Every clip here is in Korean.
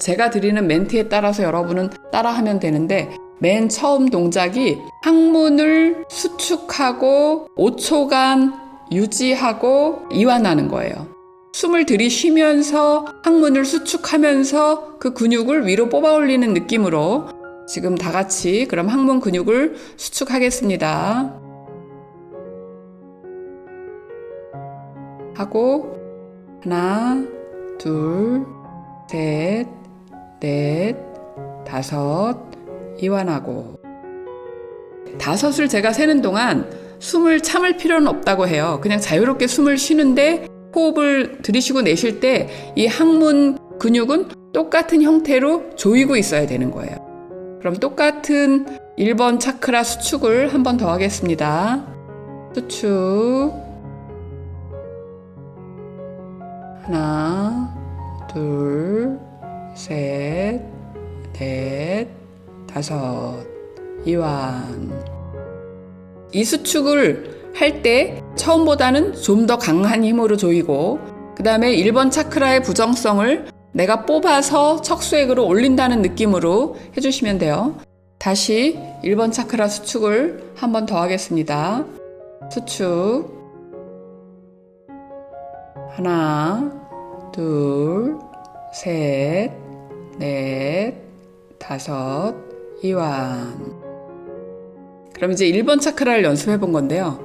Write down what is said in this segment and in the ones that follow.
제가 드리는 멘트에 따라서 여러분은 따라하면 되는데 맨 처음 동작이 항문을 수축하고 5초간 유지하고 이완하는 거예요. 숨을 들이쉬면서 항문을 수축하면서 그 근육을 위로 뽑아 올리는 느낌으로 지금 다 같이 그럼 항문 근육을 수축하겠습니다. 하고 하나, 둘, 셋, 넷, 다섯, 이완하고 다섯을 제가 세는 동안 숨을 참을 필요는 없다고 해요. 그냥 자유롭게 숨을 쉬는데 호흡을 들이쉬고 내쉴 때 이 항문 근육은 똑같은 형태로 조이고 있어야 되는 거예요. 그럼 똑같은 1번 차크라 수축을 한 번 더 하겠습니다. 수축. 하나, 둘, 셋, 넷, 다섯. 이완. 이 수축을 할 때 처음보다는 좀 더 강한 힘으로 조이고 그 다음에 1번 차크라의 부정성을 내가 뽑아서 척수액으로 올린다는 느낌으로 해주시면 돼요. 다시 1번 차크라 수축을 한 번 더 하겠습니다. 수축. 하나, 둘, 셋, 넷, 다섯, 이완. 그럼 이제 1번 차크라를 연습해 본 건데요.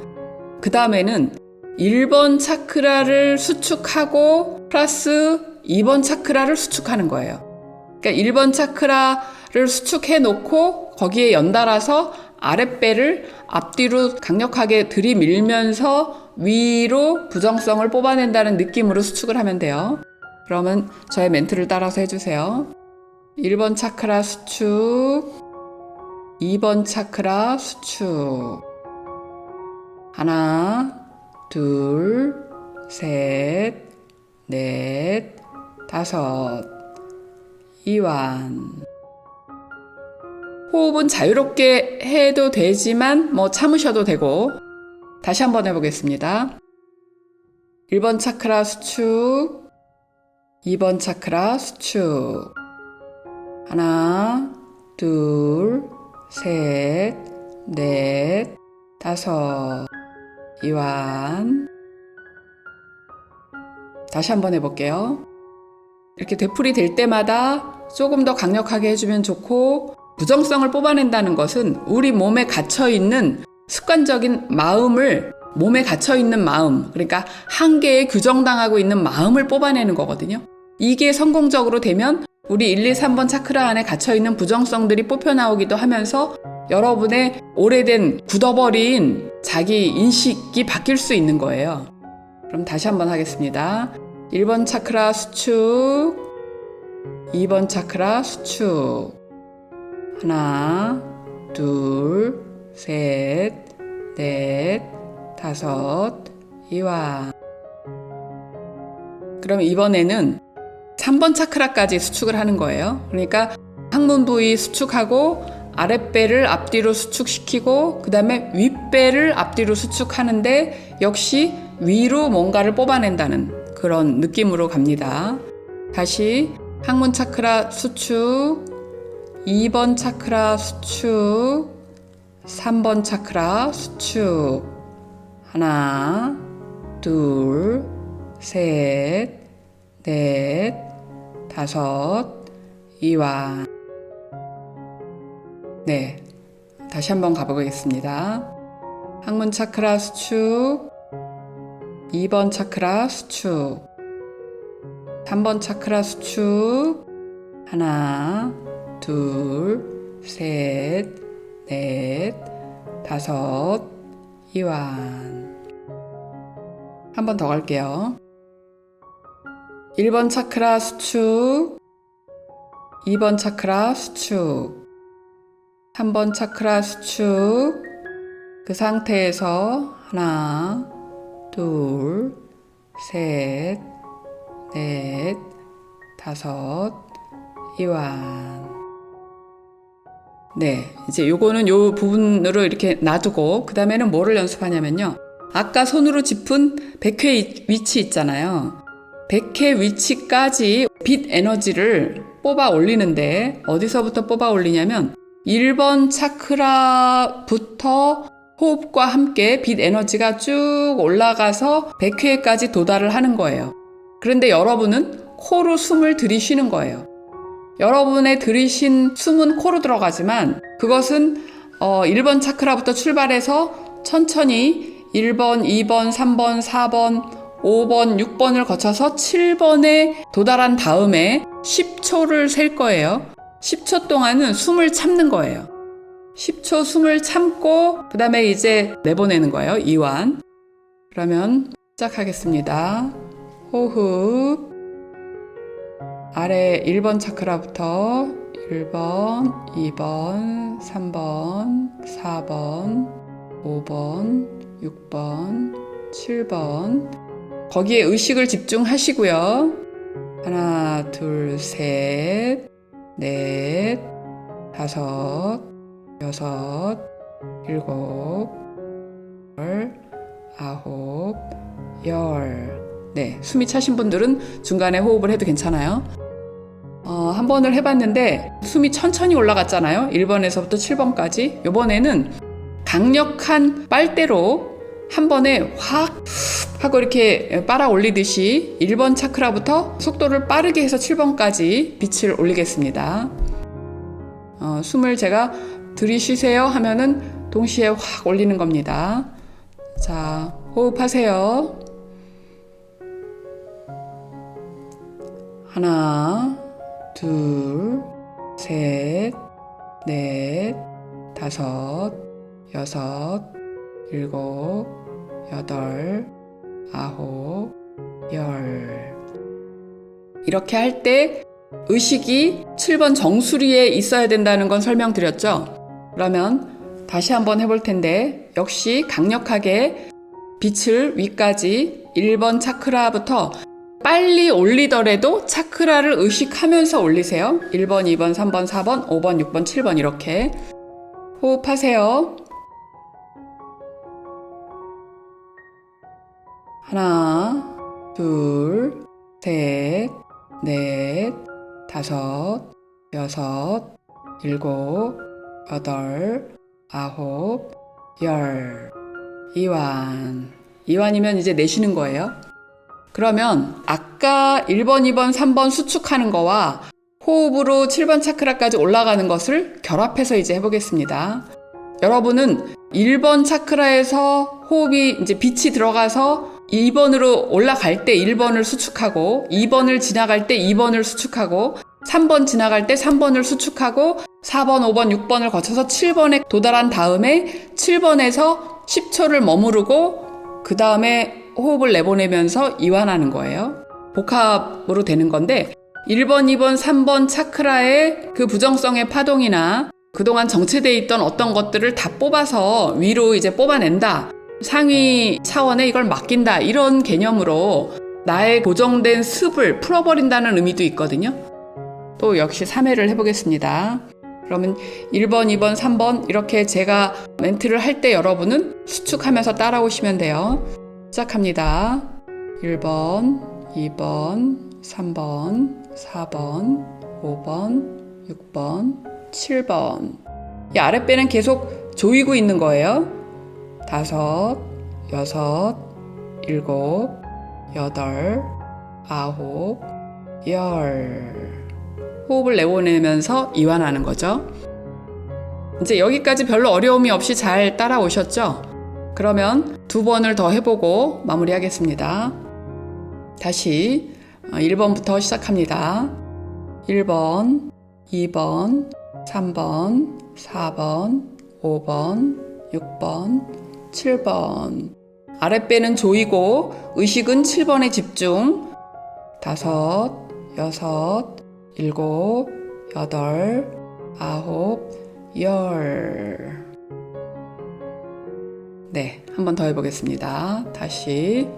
그 다음에는 1번 차크라를 수축하고 플러스 2번 차크라를 수축하는 거예요. 그러니까 1번 차크라를 수축해 놓고 거기에 연달아서 아랫배를 앞뒤로 강력하게 들이밀면서 위로 부정성을 뽑아낸다는 느낌으로 수축을 하면 돼요. 그러면 저의 멘트를 따라서 해주세요. 1번 차크라 수축, 2번 차크라 수축. 하나, 둘, 셋, 넷, 다섯. 이완. 호흡은 자유롭게 해도 되지만 뭐 참으셔도 되고 다시 한번 해보겠습니다. 1번 차크라 수축, 2번 차크라 수축. 하나, 둘, 셋, 넷, 다섯. 이완. 다시 한번 해볼게요. 이렇게 되풀이 될 때마다 조금 더 강력하게 해주면 좋고, 부정성을 뽑아낸다는 것은 우리 몸에 갇혀 있는 습관적인 마음을 몸에 갇혀 있는 마음, 그러니까 한계에 규정당하고 있는 마음을 뽑아내는 거거든요. 이게 성공적으로 되면 우리 1, 2, 3번 차크라 안에 갇혀 있는 부정성들이 뽑혀 나오기도 하면서 여러분의 오래된 굳어버린 자기 인식이 바뀔 수 있는 거예요. 그럼 다시 한번 하겠습니다. 1번 차크라 수축, 2번 차크라 수축. 하나, 둘, 셋, 넷, 다섯, 이완. 그럼 이번에는 3번 차크라까지 수축을 하는 거예요. 그러니까 항문 부위 수축하고 아랫배를 앞뒤로 수축시키고 그 다음에 윗배를 앞뒤로 수축하는데 역시 위로 뭔가를 뽑아낸다는 그런 느낌으로 갑니다. 다시 항문 차크라 수축, 2번 차크라 수축, 3번 차크라 수축. 하나, 둘, 셋, 넷, 다섯, 이완. 네. 다시 한번 가보겠습니다. 항문 차크라 수축, 2번 차크라 수축, 3번 차크라 수축, 하나, 둘, 셋, 넷, 다섯, 이완. 한 번 더 갈게요. 1번 차크라 수축, 2번 차크라 수축, 3번 차크라 수축, 그 상태에서 하나, 둘, 셋, 넷, 다섯, 이완. 네, 이제 요거는 요 부분으로 이렇게 놔두고 그 다음에는 뭐를 연습하냐면요. 아까 손으로 짚은 백회 위치 있잖아요. 백회 위치까지 빛 에너지를 뽑아 올리는데 어디서부터 뽑아 올리냐면 1번 차크라부터 호흡과 함께 빛 에너지가 쭉 올라가서 100회까지 도달을 하는 거예요. 그런데 여러분은 코로 숨을 들이쉬는 거예요. 여러분의 들이신 숨은 코로 들어가지만 그것은 어, 1번 차크라부터 출발해서 천천히 1번, 2번, 3번, 4번, 5번, 6번을 거쳐서 7번에 도달한 다음에 10초를 셀 거예요. 10초 동안은 숨을 참는 거예요. 10초 숨을 참고 그 다음에 이제 내보내는 거예요. 이완. 그러면 시작하겠습니다. 호흡. 아래 1번 차크라부터 1번, 2번, 3번, 4번, 5번, 6번, 7번. 거기에 의식을 집중하시고요. 하나, 둘, 셋, 넷, 다섯, 여섯, 일곱, 열, 아홉, 열. 네, 숨이 차신 분들은 중간에 호흡을 해도 괜찮아요. 어, 한 번을 해봤는데 숨이 천천히 올라갔잖아요. 1번에서부터 7번까지. 이번에는 강력한 빨대로 한 번에 확 하고 이렇게 빨아 올리듯이 1번 차크라부터 속도를 빠르게 해서 7번까지 빛을 올리겠습니다. 어, 숨을 제가 들이쉬세요 하면은 동시에 확 올리는 겁니다. 자, 호흡하세요. 하나, 둘, 셋, 넷, 다섯, 여섯, 일곱, 여덟, 아홉, 열. 이렇게 할 때 의식이 7번 정수리에 있어야 된다는 건 설명드렸죠? 그러면 다시 한번 해볼 텐데, 역시 강력하게 빛을 위까지 1번 차크라부터 빨리 올리더라도 차크라를 의식하면서 올리세요. 1번, 2번, 3번, 4번, 5번, 6번, 7번 이렇게 호흡하세요. 하나, 둘, 셋, 넷, 다섯, 여섯, 일곱, 여덟, 아홉, 열. 이완. 이완이면 이제 내쉬는 거예요. 그러면 아까 1번, 2번, 3번 수축하는 거와 호흡으로 7번 차크라까지 올라가는 것을 결합해서 이제 해보겠습니다. 여러분은 1번 차크라에서 호흡이 이제 빛이 들어가서 2번으로 올라갈 때 1번을 수축하고 2번을 지나갈 때 2번을 수축하고 3번 지나갈 때 3번을 수축하고 4번, 5번, 6번을 거쳐서 7번에 도달한 다음에 7번에서 10초를 머무르고 그 다음에 호흡을 내보내면서 이완하는 거예요. 복합으로 되는 건데 1번, 2번, 3번 차크라의 그 부정성의 파동이나 그동안 정체되어 있던 어떤 것들을 다 뽑아서 위로 이제 뽑아낸다. 상위 차원에 이걸 맡긴다. 이런 개념으로 나의 고정된 습을 풀어버린다는 의미도 있거든요. 또 역시 3회를 해보겠습니다. 그러면 1번, 2번, 3번 이렇게 제가 멘트를 할 때 여러분은 수축하면서 따라오시면 돼요. 시작합니다. 1번, 2번, 3번, 4번, 5번, 6번, 7번. 이 아랫배는 계속 조이고 있는 거예요. 다섯, 여섯, 일곱, 여덟, 아홉, 열. 호흡을 내보내면서 이완하는 거죠. 이제 여기까지 별로 어려움이 없이 잘 따라오셨죠? 그러면 두 번을 더 해보고 마무리하겠습니다. 다시 1번부터 시작합니다. 1번, 2번, 3번, 4번, 5번, 6번, 7번. 아랫배는 조이고 의식은 7번에 집중. 다섯, 여섯, 일곱, 여덟, 아홉, 열. 네, 한 번 더 해보겠습니다. 다시.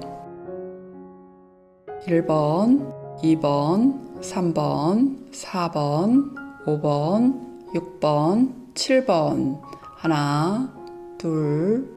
1번, 2번, 3번, 4번, 5번, 6번, 7번. 하나, 둘,